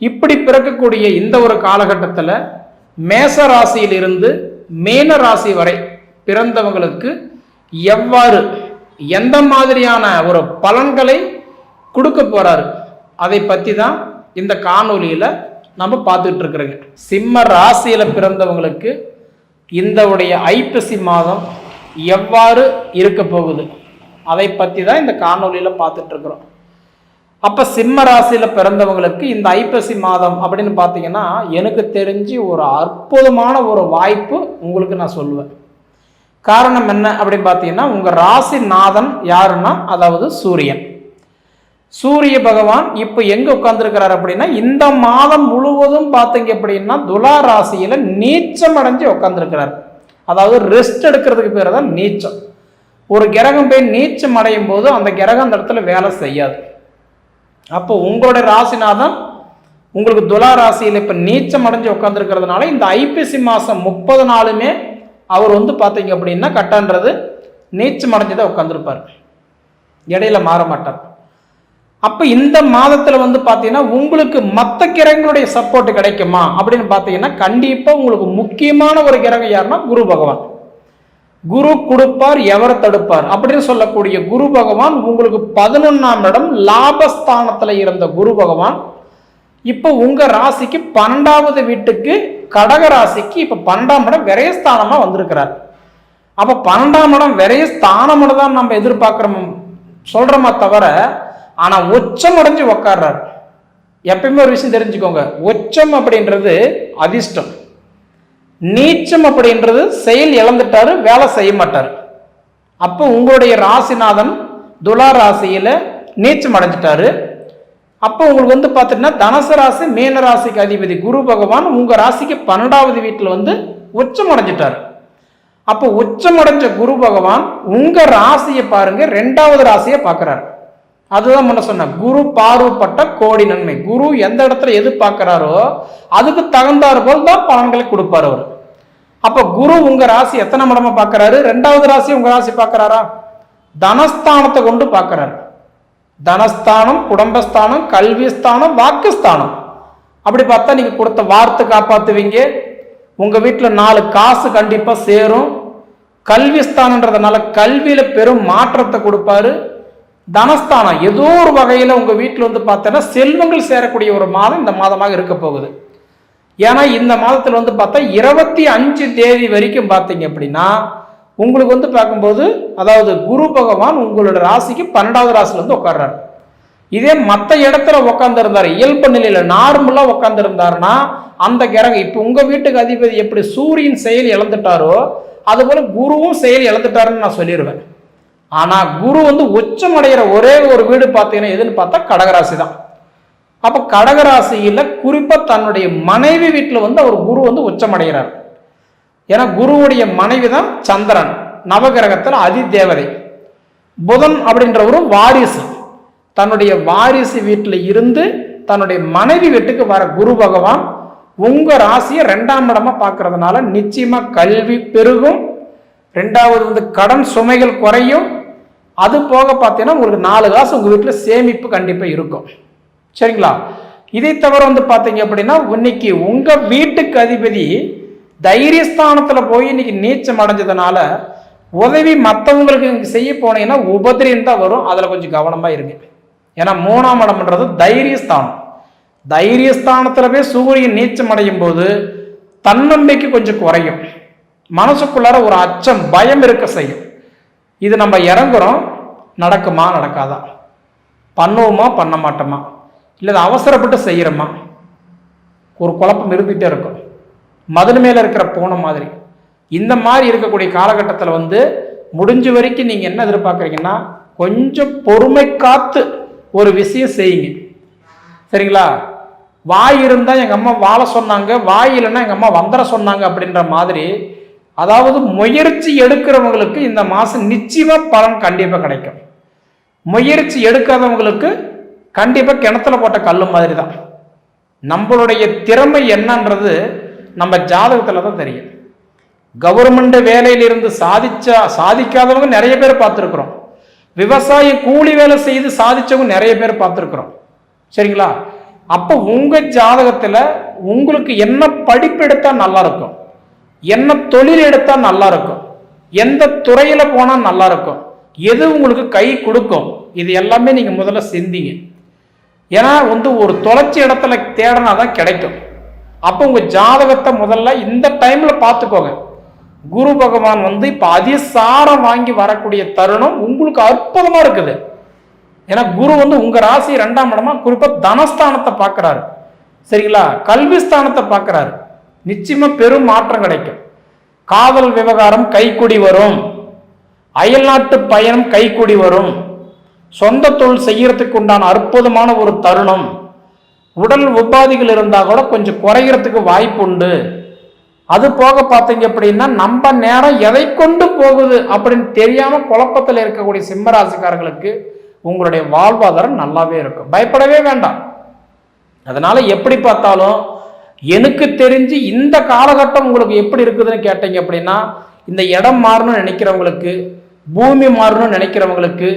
இப்படி பிறக்கக்கூடிய இந்த ஒரு காலகட்டத்தில் மேச ராசியிலிருந்து மேன ராசி வரை பிறந்தவங்களுக்கு எவ்வாறு எந்த மாதிரியான ஒரு பலன்களை கொடுக்க போறாரு அதை பற்றி தான் இந்த காணொலியில் நம்ம பார்த்துட்டு இருக்கிறோங்க. சிம்ம ராசியில் பிறந்தவங்களுக்கு இந்த உடைய ஐப்பசி மாதம் எவ்வாறு இருக்க போகுது அதை பற்றி தான் இந்த காணொலியில் பார்த்துட்டு இருக்கிறோம். அப்போ சிம்ம ராசியில் பிறந்தவங்களுக்கு இந்த ஐப்பசி மாதம் அப்படின்னு பார்த்தீங்கன்னா எனக்கு தெரிஞ்சு ஒரு அற்புதமான ஒரு வாய்ப்பு உங்களுக்கு நான் சொல்லுவேன். காரணம் என்ன அப்படின்னு பார்த்தீங்கன்னா உங்கள் ராசி நாதன் யாருன்னா அதாவது சூரியன். சூரிய பகவான் இப்போ எங்கே உட்காந்துருக்கிறார் அப்படின்னா இந்த மாதம் முழுவதும் பார்த்தீங்க அப்படின்னா துலா ராசியில் நீச்சம் அடைஞ்சு உட்காந்துருக்கிறார் அதாவது ரெஸ்ட் எடுக்கிறதுக்கு பேர் தான் நீச்சம். ஒரு கிரகம் போய் நீச்சம் அடையும் போது அந்த கிரகம் அந்த இடத்துல வேலை செய்யாது. அப்போ உங்களோட ராசிநாதன் உங்களுக்கு துலா ராசியில் இப்போ நீச்சம் அடைஞ்சு உட்காந்துருக்கிறதுனால இந்த ஐப்பசி மாதம் முப்பது நாளுமே அவர் வந்து பார்த்தீங்க அப்படின்னா கட்டன்றது நீச்சம் அடைஞ்சு தான் உட்காந்துருப்பார் இடையில மாற மாட்டார். அப்போ இந்த மாதத்தில் வந்து பார்த்தீங்கன்னா உங்களுக்கு மற்ற கிரகங்களுடைய சப்போர்ட் கிடைக்குமா அப்படின்னு பார்த்தீங்கன்னா கண்டிப்பாக உங்களுக்கு முக்கியமான ஒரு கிரகம் யாருன்னா குரு பகவான். குரு கொடுப்பார் எவர் தடுப்பார்? அப்படின்னு சொல்லக்கூடிய குரு பகவான் உங்களுக்கு பதினொன்னாம் இடம் லாபஸ்தானத்தில் இருந்த குரு பகவான். இப்போ உங்கள் ராசிக்கு பன்னெண்டாவது வீட்டுக்கு கடக ராசிக்கு இப்போ பன்னெண்டாம் இடம் விரயஸ்தானமாக வந்திருக்கிறார். அப்போ பன்னெண்டாம் இடம் விரயஸ்தானம் தான் நம்ம எதிர்பார்க்குறோம் சொல்கிறோமா தவிர ஆனால் உச்சம் அடைஞ்சு உக்காடுறார் எப்பயுமே ஒரு விஷயம் தெரிஞ்சுக்கோங்க உச்சம் அப்படின்றது அதிர்ஷ்டம். நீச்சம் அப்படின்றது செயல் இழந்துட்டாரு வேலை செய்ய மாட்டார். அப்போ உங்களுடைய ராசிநாதன் துலா ராசியில் நீச்சம் அடைஞ்சிட்டாரு. அப்போ உங்களுக்கு வந்து பார்த்தீங்கன்னா தனுசு ராசி மீன ராசிக்கு அதிபதி குரு பகவான் உங்கள் ராசிக்கு பன்னெண்டாவது வீட்டில் வந்து உச்சம் அடைஞ்சிட்டார். அப்போ உச்சம் அடைஞ்ச குரு பகவான் உங்கள் ராசியை பாருங்க ரெண்டாவது ராசியை பார்க்குறாரு அதுதான் முன்ன சொன்னேன் குரு பார்வப்பட்ட கோடி நன்மை. குரு எந்த இடத்துல எது பார்க்குறாரோ அதுக்கு தகுந்தாறு போல் தான் பலன்களை கொடுப்பார் அவர். அப்போ குரு உங்கள் ராசி எத்தனை மடமா பார்க்குறாரு? ரெண்டாவது ராசி உங்கள் ராசி பார்க்குறாரா? தனஸ்தானத்தை கொண்டு பார்க்குறாரு. தனஸ்தானம் குடும்பஸ்தானம் கல்விஸ்தானம் வாக்குஸ்தானம். அப்படி பார்த்தா நீங்கள் கொடுத்த வார்த்தை காப்பாற்றுவீங்க உங்கள் வீட்டில் நாலு காசு கண்டிப்பாக சேரும். கல்விஸ்தானன்றதுனால கல்வியில் பெரும் மாற்றத்தை கொடுப்பாரு. தனஸ்தானம். ஏதோ ஒரு வகையில் உங்கள் வீட்டில் வந்து பார்த்தோன்னா செல்வங்கள் சேரக்கூடிய ஒரு மாதம் இந்த மாதமாக இருக்க போகுது. ஏன்னா இந்த மாதத்தில் வந்து பார்த்தா இருபத்தி அஞ்சு தேதி வரைக்கும் பார்த்தீங்க அப்படின்னா உங்களுக்கு வந்து பார்க்கும்போது அதாவது குரு பகவான் உங்களோட ராசிக்கு பன்னெண்டாவது ராசியில் வந்து உட்கார்றாரு. இதே மற்ற இடத்துல உட்காந்துருந்தார் இயல்பு நிலையில் நார்மலாக உட்காந்துருந்தாருன்னா அந்த கிரகம் இப்போ உங்கள் வீட்டுக்கு அதிபதி எப்படி சூரியன் செயல் இழந்துட்டாரோ அதுபோல் குருவும் செயல் இழந்துட்டாருன்னு நான் சொல்லிடுவேன் ஆனால் குரு வந்து உச்சம் அடைகிற ஒரே ஒரு வீடு பார்த்தீங்கன்னா எதுன்னு பார்த்தா கடகராசி தான் அப்போ கடகராசியில் குறிப்பாக தன்னுடைய மனைவி வீட்டில் வந்து அவர் குரு வந்து உச்சம் அடைகிறார் ஏன்னா குருவுடைய மனைவி தான் சந்திரன் நவகிரகத்தில் அதி தேவதை புதன் அப்படின்றவரும் வாரிசு. தன்னுடைய வாரிசு வீட்டில் இருந்து தன்னுடைய மனைவி வீட்டுக்கு வர குரு பகவான் உங்க ராசியை ரெண்டாம் இடமா பார்க்கறதுனால நிச்சயமா கல்வி பெருகும். ரெண்டாவது வந்து கடன் சுமைகள் குறையும். அது போக பார்த்தீங்கன்னா உங்களுக்கு நாலு காசு உங்கள் வீட்டில் சேமிப்பு கண்டிப்பாக இருக்கும். சரிங்களா? இதை தவிர வந்து பார்த்தீங்க அப்படின்னா இன்னைக்கு உங்கள் வீட்டுக்கு அதிபதி தைரியஸ்தானத்தில் போய் இன்னைக்கு நீச்சம் அடைஞ்சதுனால உதவி மற்றவங்களுக்கு செய்ய போனீங்கன்னா உபதிரியம் தான் வரும். அதில் கொஞ்சம் கவனமாக இருங்க. ஏன்னா மூணாம் இடம்ன்றது தைரியஸ்தானம். தைரியஸ்தானத்தில் போய் சூரியன் நீச்சம் அடையும் போது தன்னம்பிக்கை கொஞ்சம் குறையும். மனசுக்குள்ளார ஒரு அச்சம் பயம் இருக்க செய்யும். இது நம்ம இறங்குறோம் நடக்குமா நடக்காதா? பண்ணுவோமா பண்ண மாட்டோமா? இல்லை அவசரப்பட்டு செய்கிறோமா ஒரு குழப்பம் இருந்துகிட்டே இருக்கும். மதுன் மேலே இருக்கிற பூனை மாதிரி. இந்த மாதிரி இருக்கக்கூடிய காலகட்டத்தில் வந்து முடிஞ்ச வரைக்கும் நீங்கள் என்ன எதிர்பார்க்குறீங்கன்னா கொஞ்சம் பொறுமை காத்து ஒரு விஷயம் செய்யுங்க. சரிங்களா? வாய் இருந்தால் எங்கள் அம்மா வாழ சொன்னாங்க வாய் இல்லைன்னா எங்கள் அம்மா வந்துட சொன்னாங்க அப்படின்ற மாதிரி அதாவது முயற்சி எடுக்கிறவங்களுக்கு இந்த மாதம் நிச்சயமாக பலன் கண்டிப்பாக கிடைக்கும். முயற்சி எடுக்காதவங்களுக்கு கண்டிப்பாக கிணத்துல போட்ட கல் மாதிரி தான் நம்மளுடைய திறமை என்னன்றது நம்ம ஜாதகத்தில் தான் தெரியும். கவர்மெண்ட் வேலையிலிருந்து சாதிச்சா சாதிக்காதவங்க நிறைய பேர் பார்த்துருக்குறோம். விவசாயம் கூலி வேலை செய்து சாதிச்சவங்க நிறைய பேர் பார்த்துருக்குறோம். சரிங்களா? அப்போ உங்கள் ஜாதகத்தில் உங்களுக்கு என்ன படிப்பு எடுத்தால் நல்லாயிருக்கும் என்ன தொழில் எடுத்தால் நல்லா இருக்கும் எந்த துறையில் போனால் நல்லா இருக்கும் எது உங்களுக்கு கை கொடுக்கும். இது எல்லாமே நீங்கள் முதல்ல சிந்திங்க. ஏன்னா வந்து ஒரு தொலைச்சி இடத்துல தேடினா தான் கிடைக்கும். அப்போ உங்கள் ஜாதகத்தை முதல்ல இந்த டைமில் பார்த்துக்கோங்க. குரு பகவான் வந்து இப்போ அதிசாரம் வாங்கி வரக்கூடிய தருணம் உங்களுக்கு அற்புதமாக இருக்குது. ஏன்னா குரு வந்து உங்கள் ராசி ரெண்டாம் இடமா குறிப்பாக தனஸ்தானத்தை பார்க்குறாரு. சரிங்களா? கல்வி ஸ்தானத்தை பார்க்குறாரு. நிச்சயமாக பெரும் மாற்றம் கிடைக்கும். காதல் விவகாரம் கைக்குடி வரும். அயல்நாட்டு பயணம் கைக்குடி வரும். சொந்த தொழில் செய்யறதுக்கு உண்டான அற்புதமான ஒரு தருணம். உடல் உபாதிகள் இருந்தால் கூட கொஞ்சம் குறைகிறதுக்கு வாய்ப்பு உண்டு. அது போக பார்த்தீங்க அப்படின்னா நம்ம நேரம் எதை கொண்டு போகுது அப்படின்னு தெரியாம குழப்பத்தில் இருக்கக்கூடிய சிம்மராசிக்காரர்களுக்கு உங்களுடைய வாழ்வாதாரம் நல்லாவே இருக்கும். பயப்படவே வேண்டாம். அதனால எப்படி பார்த்தாலும் எனக்கு தெரிஞ்சு இந்த காலகட்டம் உங்களுக்கு எப்படி இருக்குதுன்னு கேட்டீங்க அப்படின்னா இந்த இடம் மாறணும்னு நினைக்கிறவங்களுக்கு பூமி மாறணும்னு நினைக்கிறவங்களுக்கு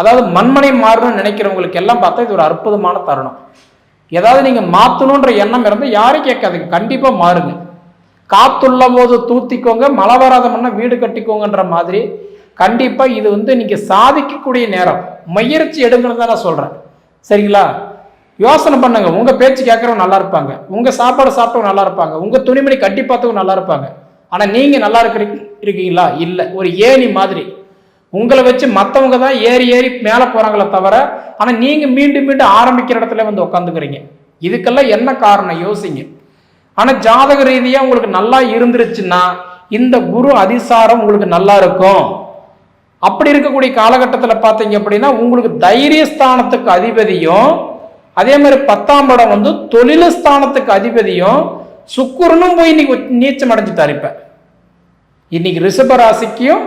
அதாவது மண்மனை மாறணும்னு நினைக்கிறவங்களுக்கு எல்லாம் பார்த்தா இது ஒரு அற்புதமான தருணம். ஏதாவது நீங்கள் மாற்றணுன்ற எண்ணம் இருந்தால் யாரும் கேட்காதுங்க கண்டிப்பாக மாறுங்க. காத்துள்ள போது தூத்திக்கோங்க மழை வராத மண்ணா வீடு கட்டிக்கோங்கன்ற மாதிரி கண்டிப்பாக இது வந்து நீங்கள் சாதிக்கக்கூடிய நேரம். முயற்சி எடுங்கன்னு தான் நான் சொல்கிறேன் சரிங்களா? யோசனை பண்ணுங்க. உங்கள் பேச்சு கேட்குறவங்க நல்லா இருப்பாங்க. உங்கள் சாப்பாடு சாப்பிட்டவங்க நல்லா இருப்பாங்க. உங்கள் துணிமணி கட்டி பார்த்தவங்க நல்லா இருப்பாங்க. ஆனால் நீங்கள் நல்லா இருக்கிற இருக்கீங்களா? இல்லை. ஒரு ஏணி மாதிரி. உங்களை வச்சு மற்றவங்க தான் ஏறி ஏறி மேலே போகிறாங்களே தவிர ஆனால் நீங்கள் மீண்டும் மீண்டும் ஆரம்பிக்கிற இடத்துல வந்து உட்காந்துக்கிறீங்க இதுக்கெல்லாம் என்ன காரணம்? யோசிங்க. ஆனால் ஜாதக ரீதியாக உங்களுக்கு நல்லா இருந்துருச்சுன்னா இந்த குரு அதிசாரம் உங்களுக்கு நல்லா இருக்கும். அப்படி இருக்கக்கூடிய காலகட்டத்தில் பார்த்தீங்க அப்படின்னா உங்களுக்கு தைரியஸ்தானத்துக்கு அதிபதியும் அதே மாதிரி பத்தாம் படம் வந்து தொழில் ஸ்தானத்துக்கு அதிபதியும் சுக்குரனும் போய் இன்னைக்கு நீச்சம் அடைஞ்சிட்டார் இப்ப. இன்னைக்கு ரிஷப ராசிக்கும்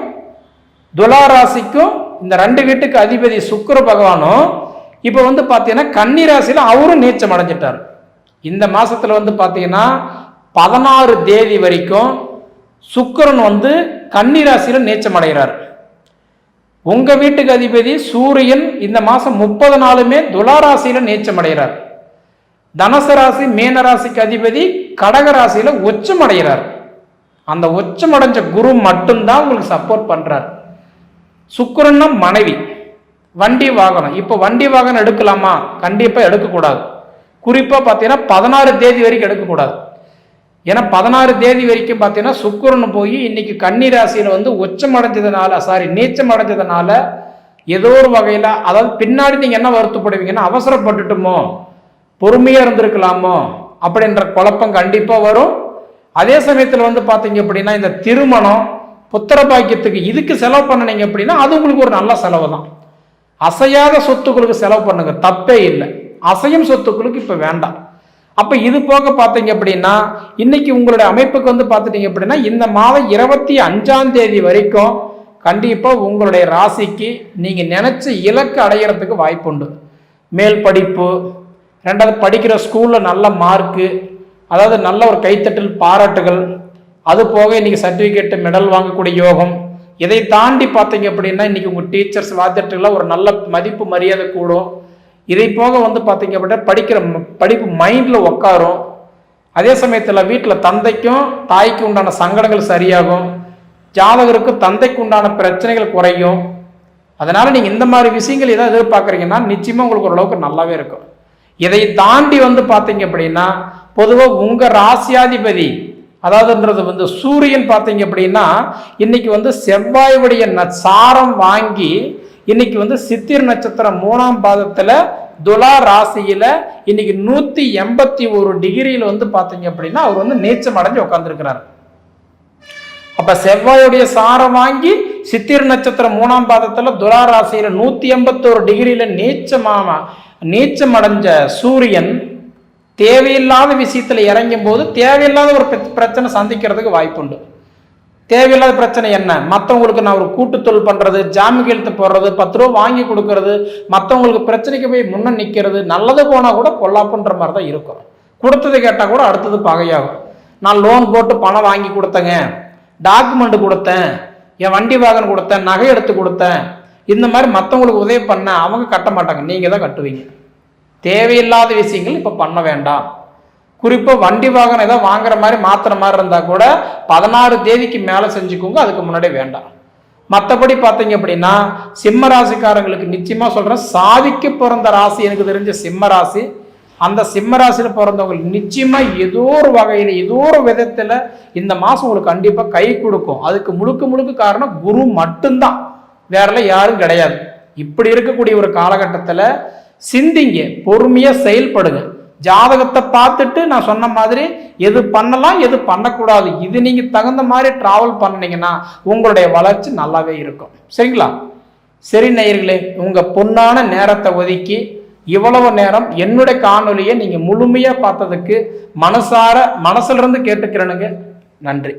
துலா ராசிக்கும் இந்த ரெண்டு வீட்டுக்கு அதிபதி சுக்கர பகவானும் இப்போ வந்து பார்த்தீங்கன்னா கன்னி ராசியில் அவரும் நீச்சம் அடைஞ்சிட்டார். இந்த மாசத்துல வந்து பார்த்தீங்கன்னா பதினாறு தேதி வரைக்கும் சுக்கரன் வந்து கன்னி ராசியில் நீச்சம் அடைகிறார். உங்க வீட்டுக்கு அதிபதி சூரியன் இந்த மாசம் முப்பது நாளுமே துளாராசியில நீச்சம் அடைகிறார் தனுசு ராசி மீன ராசிக்கு அதிபதி கடக ராசியில உச்சம் அடைகிறார் அந்த உச்சம் அடைஞ்ச குரு மட்டும்தான் உங்களுக்கு சப்போர்ட் பண்றார். சுக்கரன்னா மனைவி. வண்டி வாகனம். இப்போ வண்டி வாகனம் எடுக்கலாமா? கண்டிப்பா எடுக்கக்கூடாது. குறிப்பா பார்த்தீங்கன்னா பதினாறு தேதி வரைக்கும் எடுக்கக்கூடாது. ஏன்னா பதினாறு தேதி வரைக்கும் பார்த்தீங்கன்னா சுக்கரன் போய் இன்னைக்கு கன்னி ராசியில் வந்து உச்சம் அடைஞ்சதுனால சாரி நீச்சம் அடைஞ்சதுனால ஏதோ ஒரு வகையில் அதாவது பின்னாடி நீங்கள் என்ன வருத்தப்படுவீங்கன்னா அவசரப்பட்டுட்டுமோ பொறுமையாக இருந்திருக்கலாமோ அப்படின்ற குழப்பம் கண்டிப்பாக வரும். அதே சமயத்தில் வந்து பார்த்தீங்க அப்படின்னா இந்த திருமணம் புத்திர பாக்கியத்துக்கு இதுக்கு செலவு பண்ணினீங்க அப்படின்னா அது உங்களுக்கு ஒரு நல்ல செலவு தான் அசையாத சொத்துக்களுக்கு செலவு பண்ணுங்க தப்பே இல்லை. அசையும் சொத்துக்களுக்கு இப்போ வேண்டாம். அப்போ இது போக பார்த்தீங்க அப்படின்னா இன்னைக்கு உங்களுடைய அமைப்புக்கு வந்து பார்த்துட்டீங்க அப்படின்னா இந்த மாதம் இருபத்தி அஞ்சாம் தேதி வரைக்கும் கண்டிப்பாக உங்களுடைய ராசிக்கு நீங்கள் நினச்ச இலக்கு அடையிறதுக்கு வாய்ப்புண்டு மேல் படிப்பு ரெண்டாவது படிக்கிற ஸ்கூலில் நல்ல மார்க்கு அதாவது நல்ல ஒரு கைத்தட்டல் பாராட்டுகள் அது போக இன்றைக்கி சர்டிஃபிகேட் மெடல் வாங்கக்கூடிய யோகம் இதை தாண்டி பார்த்தீங்க அப்படின்னா இன்றைக்கி உங்கள் டீச்சர்ஸ் வாத்தியட்டுகள்லாம் ஒரு நல்ல மதிப்பு மரியாதை கூடும். இதை போக வந்து பார்த்தீங்க அப்படின்னா படிக்கிற படிப்பு மைண்டில் உட்காரும் அதே சமயத்தில் வீட்டில் தந்தைக்கும் தாய்க்கும் உண்டான சங்கடங்கள் சரியாகும். ஜாதகருக்கும் தந்தைக்கு உண்டான பிரச்சனைகள் குறையும். அதனால் நீங்கள் இந்த மாதிரி விஷயங்கள் எதாவது எதிர்பார்க்குறீங்கன்னா நிச்சயமாக உங்களுக்கு ஓரளவுக்கு நல்லாவே இருக்கும். இதை தாண்டி வந்து பார்த்தீங்க அப்படின்னா பொதுவாக உங்கள் ராசியாதிபதி அதாவதுன்றது வந்து சூரியன் பார்த்தீங்க அப்படின்னா இன்னைக்கு வந்து செவ்வாயுடைய ந- சாரம் வாங்கி இன்னைக்கு வந்து சித்திர் நட்சத்திரம் மூணாம் பாதத்துல துலா ராசியில இன்னைக்கு நூத்தி எண்பத்தி ஒரு டிகிரியில் வந்து பார்த்தீங்க அப்படின்னா அவர் வந்து நீச்சம் அடைஞ்சு உட்காந்துருக்கிறார் அப்ப செவ்வாயுடைய சாரம் வாங்கி சித்திர நட்சத்திரம் மூணாம் பாதத்துல துலா ராசியில நூத்தி எண்பத்தோரு டிகிரியில நீச்சமாமா நீச்சம் அடைஞ்ச சூரியன் தேவையில்லாத விஷயத்துல இறங்கும் போது தேவையில்லாத ஒரு பிரச்சனை சந்திக்கிறதுக்கு வாய்ப்புண்டு. தேவையில்லாத பிரச்சனை என்ன? மற்றவங்களுக்கு நான் ஒரு கூட்டுத்தொழில் பண்ணுறது ஜாமீன் கையெழுத்து போடுறது பத்து ரூபா வாங்கி கொடுக்கறது மற்றவங்களுக்கு பிரச்சனைக்கு போய் முன்ன நிற்கிறது நல்லது போனால் கூட பொல்லாப்புன்ற மாதிரி தான் இருக்கும். கொடுத்தது கேட்டால் கூட அடுத்தது பகையாகும். நான் லோன் போட்டு பணம் வாங்கி கொடுத்தேங்க. டாக்குமெண்ட் கொடுத்தேன். என் வண்டி வாகனம் கொடுத்தேன். நகை எடுத்து கொடுத்தேன். இந்த மாதிரி மற்றவங்களுக்கு உதவி பண்ண அவங்க கட்ட மாட்டாங்க. நீங்கள் தான் கட்டுவீங்க. தேவையில்லாத விஷயங்கள் இப்போ பண்ண வேண்டாம். குறிப்பாக வண்டி வாகனம் ஏதோ வாங்குற மாதிரி மாற்றுற மாதிரி இருந்தால் கூட பதினாறு தேதிக்கு மேலே செஞ்சுக்கோங்க அதுக்கு முன்னாடி வேண்டாம். மற்றபடி பார்த்தீங்க அப்படின்னா சிம்ம ராசிக்காரங்களுக்கு நிச்சயமாக சொல்கிறேன் சாதிக்கு பிறந்த ராசி எனக்கு தெரிஞ்ச சிம்ம ராசி அந்த சிம்ம ராசியில் பிறந்தவங்களுக்கு நிச்சயமாக ஏதோ ஒரு வகையில் ஏதோ ஒரு விதத்தில் இந்த மாதம் உங்களுக்கு கண்டிப்பாக கை கொடுக்கும். அதுக்கு முழுக்க முழுக்க காரணம் குரு மட்டும்தான். வேறெல்லாம் யாரும் கிடையாது. இப்படி இருக்கக்கூடிய ஒரு காலகட்டத்தில் சிந்திங்க பொறுமையாக செயல்படுங்க. ஜாதகத்தை பார்த்துட்டு நான் சொன்ன மாதிரி எது பண்ணலாம் எது பண்ணக்கூடாது. இது நீங்கள் தகுந்த மாதிரி ட்ராவல் பண்ணீங்கன்னா உங்களுடைய வளர்ச்சி நல்லாவே இருக்கும். சரிங்களா? சரி நேயர்களே உங்கள் பொன்னான நேரத்தை ஒதுக்கி இவ்வளவு நேரம் என்னுடைய காணொலியை நீங்கள் முழுமையாக பார்த்ததுக்கு மனசார மனசுலேருந்து கேட்டுக்கிறேனுங்க. நன்றி.